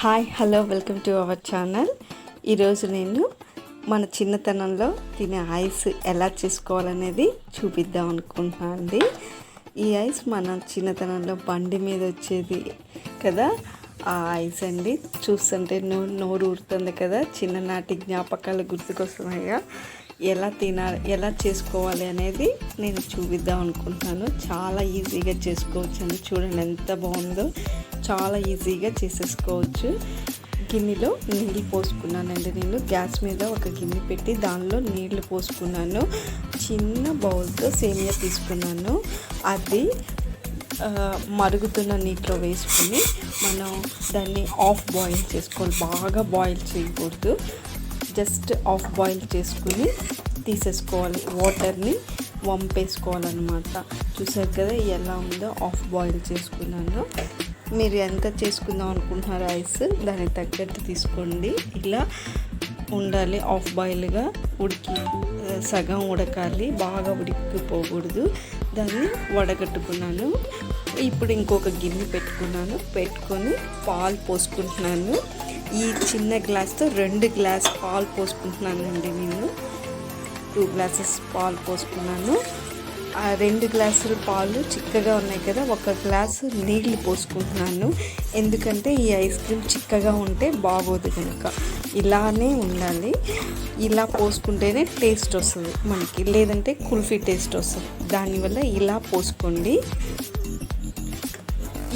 Hi hello welcome to our channel. ఈరోజు నేను మన చిన్నతనంలో తినే ఐస్ ఎలా చేసుకోవాలనేది చూపిద్దాం అనుకుంటున్నాను అండి ఈ ఐస్ మన చిన్నతనంలో బండి మీద వచ్చేది కదా ఆ ఐస్ అండి. చూస్తుంటే నో నోరు ఊరుతుంది కదా చిన్ననాటి జ్ఞాపకాలు గుర్తుకొస్తున్నాయిగా ఎలా తినాలి ఎలా చేసుకోవాలి అనేది నేను చూపిద్దాం అనుకుంటున్నాను. చాలా ఈజీగా చేసుకోవచ్చు అండి చూడండి ఎంత బాగుందో. చాలా ఈజీగా చేసేసుకోవచ్చు. గిన్నెలో నీళ్ళు పోసుకున్నానండి నేను. గ్యాస్ మీద ఒక గిన్నె పెట్టి దానిలో నీళ్ళు పోసుకున్నాను. చిన్న బౌల్తో సేమియా తీసుకున్నాను. అది మరుగుతున్న నీటిలో వేసుకుని మనం దాన్ని ఆఫ్ బాయిల్ చేసుకోవాలి. బాగా బాయిల్ చేయకూడదు. జస్ట్ ఆఫ్ బాయిల్ చేసుకుని తీసేసుకోవాలి. వాటర్ని వంపేసుకోవాలన్నమాట. చూసారు కదా ఎలా ఉందో? ఆఫ్ బాయిల్ చేసుకున్నాను. మీరు ఎంత చేసుకుందాం అనుకుంటున్నారో ఐస్ దానికి తగ్గట్టు తీసుకోండి. ఇలా ఉండాలి ఆఫ్ బాయిల్గా ఉడికి సగం ఉడకాలి బాగా ఉడికిపోకూడదు. దాన్ని వడగట్టుకున్నాను. ఇప్పుడు ఇంకొక గిన్నె పెట్టుకున్నాను. పెట్టుకొని పాలు పోసుకుంటున్నాను. ఈ చిన్న గ్లాస్తో రెండు గ్లాస్ పాలు పోసుకుంటున్నానండి నేను. టూ గ్లాసెస్ పాలు పోసుకున్నాను. రెండు గ్లాసుల పాలు చిక్కగా ఉన్నాయి కదా ఒక గ్లాసు నీళ్ళు పోసుకుంటున్నాను. ఎందుకంటే ఈ ఐస్ క్రీమ్ చిక్కగా ఉంటే బాగోదు కనుక ఇలానే ఉండాలి. ఇలా పోసుకుంటేనే టేస్ట్ వస్తుంది మనకి. లేదంటే కుల్ఫీ టేస్ట్ వస్తుంది. దానివల్ల ఇలా పోసుకోండి.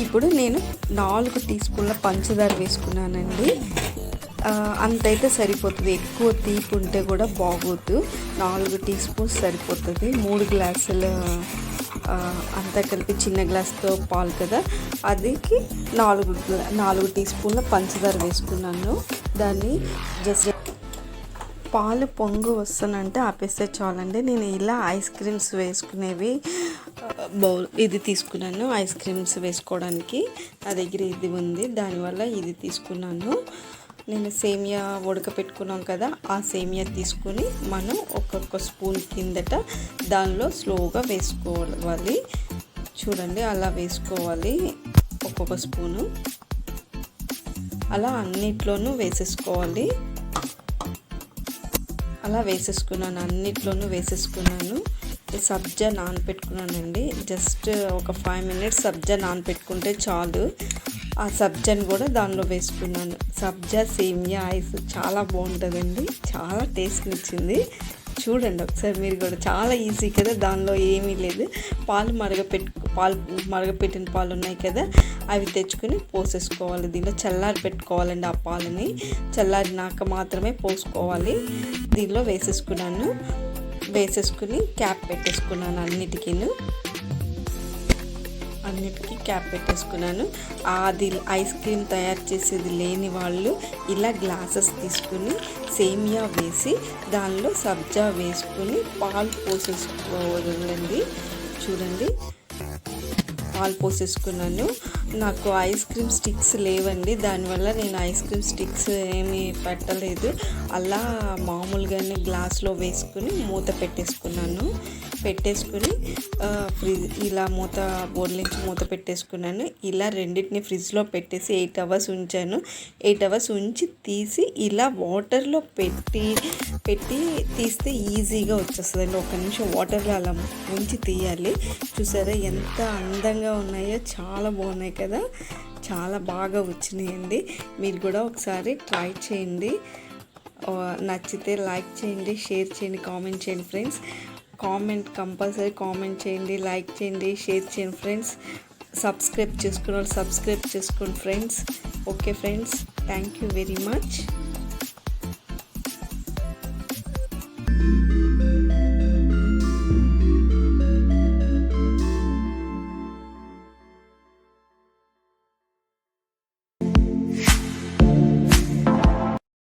ఇప్పుడు నేను నాలుగు టీ స్పూన్ల పంచదార వేసుకున్నానండి. అంతైతే సరిపోతుంది. ఎక్కువ తీపి ఉంటే కూడా బాగోద్దు నాలుగు టీ స్పూన్స్ సరిపోతుంది. మూడు గ్లాసుల ఆ, అంతా కలిపి చిన్న గ్లాస్తో పాలు కదా. అదికి నాలుగు నాలుగు టీ స్పూన్ల పంచదార వేసుకున్నాను. దాన్ని జస్ట్ పాలు పొంగు వస్తానంటే ఆపేస్తే చాలండి. నేను ఇలా ఐస్ క్రీమ్స్ వేసుకునేవి బౌల్ ఇది తీసుకున్నాను ఐస్ క్రీమ్స్ వేసుకోవడానికి. నా దగ్గర ఇది ఉంది. దానివల్ల ఇది తీసుకున్నాను. నేను సేమియా ఉడకపెట్టుకున్నాం కదా ఆ సేమియా తీసుకొని మనం ఒక్కొక్క స్పూన్ కిందట దానిలో స్లోగా వేసుకోవాలి. చూడండి అలా వేసుకోవాలి ఒక్కొక్క స్పూను. అలా అన్నిట్లోనూ వేసేసుకోవాలి. అలా వేసేసుకున్నాను అన్నిట్లోనూ వేసేసుకున్నాను. సబ్జా నానపెట్టుకున్నానండి. జస్ట్ ఒక ఫైవ్ మినిట్స్ సబ్జా నానపెట్టుకుంటే చాలు. ఆ సబ్జాని కూడా దానిలో వేసుకున్నాను. సబ్జా సేమియా ఐస్ చాలా బాగుంటుందండి. చాలా టేస్ట్ ఇచ్చింది చూడండి ఒకసారి మీరు కూడా. చాలా ఈజీ కదా దానిలో ఏమీ లేదు. పాలు మరగపెట్టు పాలు మరగపెట్టిన పాలు ఉన్నాయి కదా అవి తెచ్చుకొని పోసేసుకోవాలి. దీనిలో చల్లారి పెట్టుకోవాలండి ఆ పాలని. చల్లారినాక మాత్రమే పోసుకోవాలి. దీనిలో వేసేసుకున్నాను. వేసేసుకుని క్యాప్ పెట్టేసుకున్నాను అన్నిటికీను. అన్నిటికీ క్యాప్ పెట్టేసుకున్నాను. అది ఐస్ క్రీమ్ తయారు చేసేది లేని వాళ్ళు ఇలా గ్లాసెస్ తీసుకుని సేమియా వేసి దానిలో సబ్జా వేసుకుని పాలు పోసేసుకోవాలండి. చూడండి. పాలు పోసేసుకున్నాను. నాకు ఐస్ క్రీమ్ స్టిక్స్ లేవండి. దానివల్ల నేను ఐస్ క్రీమ్ స్టిక్స్ ఏమీ పెట్టలేదు. అలా మామూలుగానే గ్లాస్లో వేసుకుని మూత పెట్టేసుకున్నాను. పెట్టేసుకుని ఫ్రిజ్ ఫ్రిడ్జ్ ఇలా మూత బోర్లించి మూత పెట్టేసుకున్నాను. ఇలా రెండింటిని ఫ్రిడ్జ్లో పెట్టేసి ఎయిట్ అవర్స్ ఉంచాను. ఎయిట్ అవర్స్ ఉంచి తీసి ఇలా వాటర్లో పెట్టి పెట్టి తీస్తే ఈజీగా వచ్చేస్తుందండి. ఒక నిమిషం వాటర్లో అలా ఉంచి తీయాలి. చూసారా ఎంత అందంగా ఉన్నాయో చాలా బాగున్నాయి కదా. చాలా బాగా వచ్చినాయండి. మీరు కూడా ఒకసారి ట్రై చేయండి. నచ్చితే లైక్ చేయండి షేర్ చేయండి కామెంట్ చేయండి ఫ్రెండ్స్. కామెంట్ కంపల్సరీ కామెంట్ చేయండి లైక్ చేయండి షేర్ చేయండి ఫ్రెండ్స్. సబ్స్క్రైబ్ చేసుకున్న వాళ్ళు సబ్స్క్రైబ్ చేసుకోండి friends. Okay friends thank you very much.